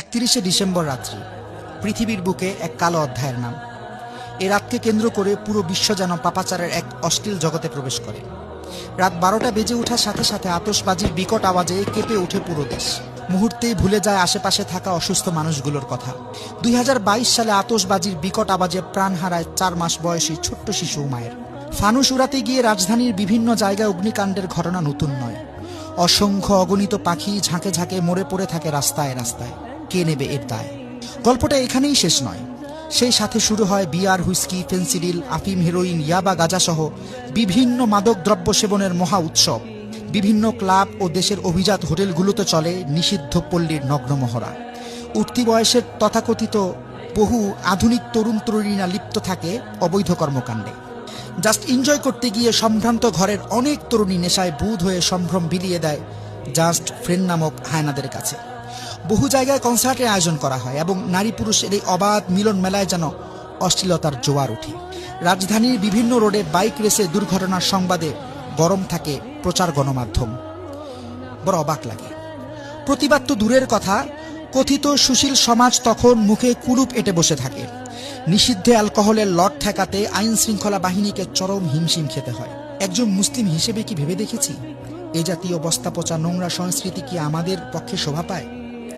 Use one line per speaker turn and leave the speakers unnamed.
একত্রিশে ডিসেম্বর রাত্রি, পৃথিবীর বুকে এক কালো অধ্যায়ের নাম। এ রাতকে কেন্দ্র করে পুরো বিশ্ব যেন পাপাচারের এক অশ্লীল জগতে প্রবেশ করে। রাত বারোটা বেজে ওঠার সাথে সাথে আতসবাজির বিকট আওয়াজে কেঁপে ওঠে পুরো দেশ। মুহূর্তেই ভুলে যায় আশেপাশে থাকা অসুস্থ মানুষগুলোর কথা। দুই হাজার বাইশ সালে আতসবাজির বিকট আওয়াজে প্রাণ হারায় চার মাস বয়সী ছোট্ট শিশু উমায়ের ফানুস উড়াতে গিয়ে রাজধানীর বিভিন্ন জায়গায় অগ্নিকাণ্ডের ঘটনা নতুন নয়। অসংখ্য অগণিত পাখি ঝাঁকে ঝাঁকে মরে পড়ে থাকে রাস্তায় রাস্তায়। কে নেবে এর দায়? গল্পটা এখানেই শেষ নয়। সেই সাথে শুরু হয় বিয়ার হুইস্কি ফেন্সিডিল আফিম, হেরোইন, ইয়াবা, গাঁজাসহ বিভিন্ন মাদক দ্রব্য সেবনের মহা উৎসব। বিভিন্ন ক্লাব ও দেশের অভিজাত হোটেলগুলোতে চলে নিষিদ্ধ পল্লীর নগ্নমহড়া উঠতি বয়সের তথাকথিত বহু আধুনিক তরুণ তরুণীরা লিপ্ত থাকে অবৈধ কর্মকাণ্ডে। জাস্ট এনজয় করতে গিয়ে সম্ভ্রান্ত ঘরের অনেক তরুণী নেশায় বুধ হয়ে সম্ভ্রম বিলিয়ে দেয় জাস্ট ফ্রেন্ড নামক হায়নাদের কাছে। বহু জায়গায় কনসার্টের আয়োজন করা হয় এবং নারী পুরুষের এই অবাধ মিলন মেলায় যেন অশ্লীলতার জোয়ার ওঠে। রাজধানীর বিভিন্ন রোডে বাইক রেসে দুর্ঘটনার সংবাদে গরম থাকে প্রচার গণমাধ্যম। বড় অবাক লাগে। প্রতিবাদ তো দূরের কথা, কথিত সুশীল সমাজ তখন মুখে কুলুপ এঁটে বসে থাকে। নিষিদ্ধ অ্যালকোহলের লট ঠেকাতে আইন শৃঙ্খলা বাহিনীকে চরম হিমশিম খেতে হয়। একজন মুসলিম হিসেবে কি ভেবে দেখেছি? এ জাতীয় বস্তা পচা নোংরা সংস্কৃতি কি আমাদের পক্ষে শোভা পায়?